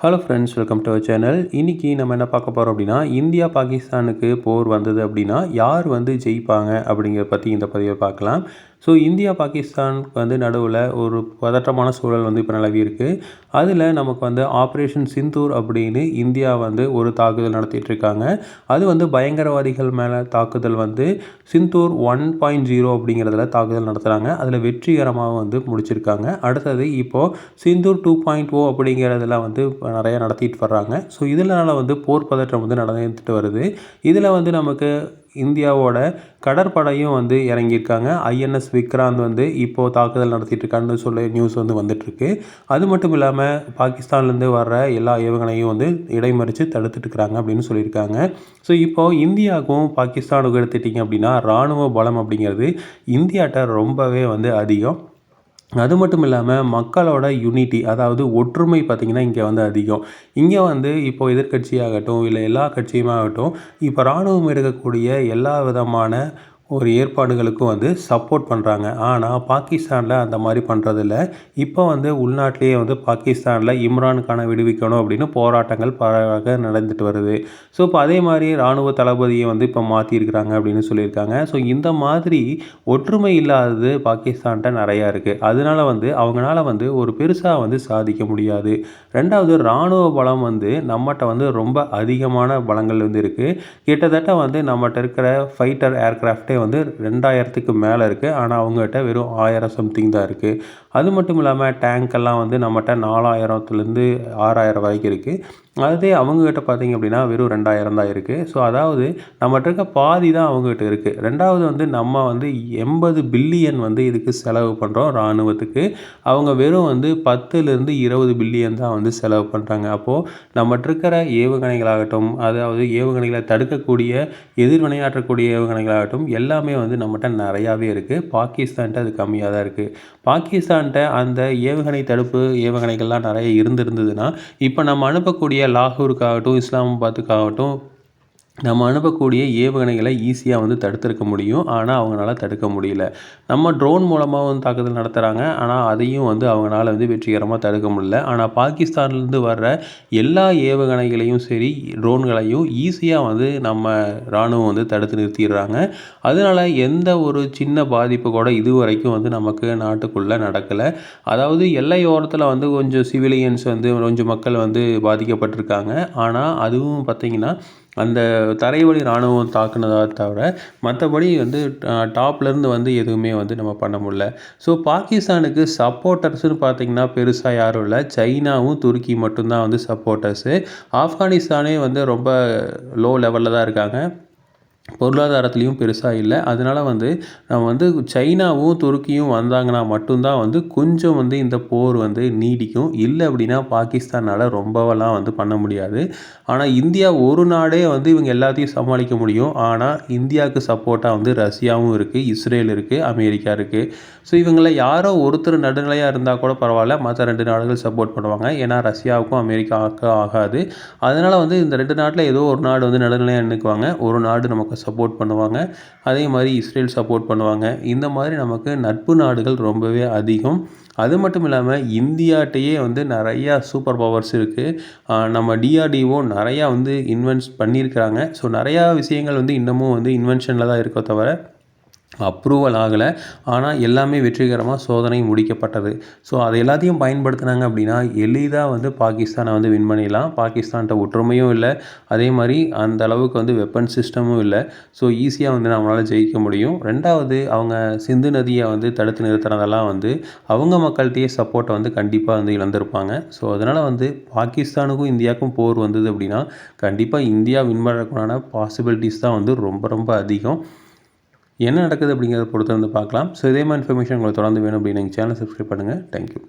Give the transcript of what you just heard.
Hello friends welcome to our channel இன்றைக்கி நம்ம என்ன பார்க்க போகிறோம் அப்படின்னா இந்தியா பாகிஸ்தானுக்கு போர் வந்தது அப்படின்னா யார் வந்து ஜெயிப்பாங்க அப்படிங்கிறத பற்றி இந்த பதிவை பார்க்கலாம். ஸோ இந்தியா பாகிஸ்தானுக்கு வந்து நடுவில் ஒரு பதற்றமான சூழல் வந்து இப்போ நிலவி இருக்குது அதில் நமக்கு வந்து ஆப்ரேஷன் சிந்தூர் அப்படின்னு இந்தியா வந்து ஒரு தாக்குதல் நடத்திட்டு இருக்காங்க. அது வந்து பயங்கரவாதிகள் மேலே தாக்குதல் வந்து சிந்தூர் ஒன் பாயிண்ட் ஜீரோ அப்படிங்கிறதுல தாக்குதல் நடத்துகிறாங்க அதில் வெற்றிகரமாக வந்து முடிச்சிருக்காங்க. அடுத்தது இப்போது சிந்தூர் டூ பாயிண்ட் ஓ அப்படிங்கிறதுல வந்து நிறைய நடத்திட்டு வர்றாங்க. ஸோ இதனால் வந்து போர் பதற்றம் வந்து நடந்துட்டு வருது. இதில் வந்து நமக்கு இந்தியாவோட கடற்படையும் வந்து இறங்கியிருக்காங்க. ஐஎன்எஸ் விக்ராந்த் வந்து இப்போது தாக்குதல் நடத்திட்டு இருக்கான்னு சொல்லி நியூஸ் வந்து வந்துட்டுருக்கு. அது மட்டும் இல்லாமல் பாகிஸ்தான்லேருந்து வர்ற எல்லா ஏவுகணையும் வந்து இடைமறித்து தடுத்துட்டு இருக்கிறாங்க அப்படின்னு சொல்லியிருக்காங்க. ஸோ இப்போது இந்தியாவுக்கும் பாகிஸ்தானுக்கும் எடுத்துட்டிங்க அப்படின்னா இராணுவ பலம் அப்படிங்கிறது இந்தியாட்ட ரொம்பவே வந்து அதிகம். அது மட்டும் இல்லாமல் மக்களோட யூனிட்டி அதாவது ஒற்றுமை பார்த்திங்கன்னா இங்கே வந்து அதிகம். இங்கே வந்து இப்போது எதிர்கட்சியாகட்டும் இல்லை எல்லா கட்சியுமாகட்டும் இப்போ இராணுவம் எடுக்கக்கூடிய எல்லா விதமான ஒரு ஏற்பாடுகளுக்கும் வந்து சப்போர்ட் பண்ணுறாங்க ஆனால் பாகிஸ்தானில் அந்த மாதிரி பண்ணுறதில்ல இப்போ வந்து உள்நாட்டிலேயே வந்து பாகிஸ்தானில் இம்ரான்கானை விடுவிக்கணும் அப்படின்னு போராட்டங்கள் பரவாக நடந்துட்டு வருது. ஸோ இப்போ அதே மாதிரி இராணுவ தளபதியை வந்து இப்போ மாற்றிருக்கிறாங்க அப்படின்னு சொல்லியிருக்காங்க. ஸோ இந்த மாதிரி ஒற்றுமை இல்லாதது பாகிஸ்தான்கிட்ட நிறையா இருக்குது அதனால வந்து அவங்களால வந்து ஒரு பெருசாக வந்து சாதிக்க முடியாது. ரெண்டாவது இராணுவ பலம் வந்து நம்மகிட்ட வந்து ரொம்ப அதிகமான பலங்கள் வந்து இருக்குது கிட்டத்தட்ட வந்து நம்மகிட்ட இருக்கிற ஃபைட்டர் ஏர்க்ராஃப்டே வந்து ரெண்டாயிரத்துக்கு மேலே இருக்குது ஆனால் அவங்ககிட்ட வெறும் ஆயிரம் சம்திங் தான் இருக்குது அது மட்டும் இல்லாமல் டேங்க்கெல்லாம் வந்து நம்மகிட்ட நாலாயிரத்துலேருந்து ஆறாயிரம் வரைக்கும் இருக்குது அதே அவங்கக்கிட்ட பார்த்திங்க அப்படின்னா வெறும் ரெண்டாயிரம் தான் இருக்குது ஸோ அதாவது நம்மகிட்ட இருக்க பாதி தான் அவங்ககிட்ட இருக்குது ரெண்டாவது வந்து நம்ம வந்து எண்பது பில்லியன் வந்து இதுக்கு செலவு பண்ணுறோம் இராணுவத்துக்கு. அவங்க வெறும் வந்து பத்துலேருந்து இருபது பில்லியன் தான் வந்து செலவு பண்ணுறாங்க அப்போது நம்மகிட்ட இருக்கிற ஏவுகணைகளாகட்டும் அதாவது ஏவுகணைகளை தடுக்கக்கூடிய எதிர்வினையாற்றக்கூடிய ஏவுகணைகளாகட்டும் எல்லாமே வந்து நம்மகிட்ட நிறையாவே இருக்குது பாகிஸ்தான்கிட்ட அது கம்மியாக தான் இருக்குது பாகிஸ்தான்கிட்ட அந்த ஏவுகணை தடுப்பு ஏவுகணைகள்லாம் நிறைய இருந்திருந்ததுன்னா இப்போ நம்ம அனுப்பக்கூடிய லாகூருக்காகட்டும் இஸ்லாமாபாத்துக்காகட்டும் நம்ம அனுப்பக்கூடிய ஏவுகணைகளை ஈஸியாக வந்து தடுத்திருக்க முடியும். ஆனால் அவங்களால தடுக்க முடியல. நம்ம ட்ரோன் மூலமாக வந்து தாக்குதல் நடத்துகிறாங்க ஆனால் அதையும் வந்து அவங்களால வந்து வெற்றிகரமாக தடுக்க முடியல. ஆனால் பாகிஸ்தான்லேருந்து வர்ற எல்லா ஏவுகணைகளையும் சரி ட்ரோன்களையும் ஈஸியாக வந்து நம்ம இராணுவம் வந்து தடுத்து நிறுத்திடுறாங்க. அதனால் எந்த ஒரு சின்ன பாதிப்பு கூட இது வரைக்கும் வந்து நமக்கு நாட்டுக்குள்ளே நடக்கலை. அதாவது எல்லையோரத்தில் வந்து கொஞ்சம் சிவிலியன்ஸ் வந்து கொஞ்சம் மக்கள் வந்து பாதிக்கப்பட்டிருக்காங்க. ஆனால் அதுவும் பார்த்திங்கன்னா அந்த தரைவழி இராணுவம் தாக்குனதா தவிர மற்றபடி வந்து டாப்லேருந்து வந்து எதுவுமே வந்து நம்ம பண்ண முடில ஸோ பாகிஸ்தானுக்கு சப்போர்ட்டர்ஸ்னு பார்த்திங்கன்னா பெருசாக யாரும் இல்லை. சைனாவும் துருக்கி மட்டும்தான் வந்து சப்போர்ட்டர்ஸு. ஆப்கானிஸ்தானே வந்து ரொம்ப லோ லெவலில் தான் இருக்காங்க. பொருளாதாரத்துலேயும் பெருசாக இல்லை. அதனால் வந்து நம்ம வந்து சைனாவும் துருக்கியும் வந்தாங்கன்னா மட்டும்தான் வந்து கொஞ்சம் வந்து இந்த போர் வந்து நீடிக்கும். இல்லை அப்படின்னா பாகிஸ்தானால் ரொம்பவெல்லாம் வந்து பண்ண முடியாது. ஆனால் இந்தியா ஒரு நாடே வந்து இவங்க எல்லாத்தையும் சமாளிக்க முடியும். ஆனால் இந்தியாவுக்கு சப்போர்ட்டாக வந்து ரஷ்யாவும் இருக்குது இஸ்ரேல் இருக்குது அமெரிக்கா இருக்குது ஸோ இவங்களை யாரோ ஒருத்தர் நடுநிலையாக இருந்தால் கூட பரவாயில்ல. மற்ற ரெண்டு நாடுகள் சப்போர்ட் பண்ணுவாங்க. ஏன்னா ரஷ்யாவுக்கும் அமெரிக்காவுக்கும் ஆகாது. அதனால் வந்து இந்த ரெண்டு நாட்டில் ஏதோ ஒரு நாடு வந்து நடுநிலையாக நினைக்குவாங்க ஒரு நாடு நமக்கு சப்போர்ட் பண்ணுவாங்க. அதே மாதிரி இஸ்ரேல் சப்போர்ட் பண்ணுவாங்க. இந்த மாதிரி நமக்கு நட்பு நாடுகள் ரொம்பவே அதிகம். அது மட்டும் இல்லாமல் இந்தியாட்டையே வந்து நிறையா சூப்பர் பவர்ஸ் இருக்குது நம்ம டிஆர்டிஓ நிறையா வந்து இன்வென்ட்ஸ் பண்ணியிருக்கிறாங்க. ஸோ நிறையா விஷயங்கள் வந்து இன்னமும் வந்து இன்வென்ஷனில் தான் இருக்கோ தவிர அப்ரூவல் ஆகலை. ஆனால் எல்லாமே வெற்றிகரமாக சோதனை முடிக்கப்பட்டது. ஸோ அது எல்லாத்தையும் பயன்படுத்தினாங்க அப்படின்னா எளிதாக வந்து பாகிஸ்தானை வந்து வின் பண்ணிடலாம். பாகிஸ்தான்கிட்ட ஒற்றுமையும் இல்லை. அதே மாதிரி அந்த அளவுக்கு வந்து வெப்பன் சிஸ்டமும் இல்லை. ஸோ ஈஸியாக வந்து நம்மளால் ஜெயிக்க முடியும். ரெண்டாவது அவங்க சிந்து நதியை வந்து தடுத்து நிறுத்துறதெல்லாம் வந்து அவங்க மக்கள்கிட்டயே சப்போர்ட்டை வந்து கண்டிப்பாக வந்து இழந்திருப்பாங்க. ஸோ அதனால் வந்து பாகிஸ்தானுக்கும் இந்தியாவுக்கும் போர் வந்தது அப்படின்னா கண்டிப்பாக இந்தியா வின் பண்ணக்கூடான பாசிபிலிட்டிஸ் தான் வந்து ரொம்ப ரொம்ப அதிகம். என்ன நடக்குது அப்படிங்கிறத பொறுத்து வந்து பார்க்கலாம். ஸோ இதே மாதிரி இன்ஃபர்மேஷன் உங்களுக்கு தொடர்ந்து வேணும் அப்படின்னு எங்கள் சேனல் சப்ஸ்கிரைப் பண்ணுங்கள் தேங்க்யூ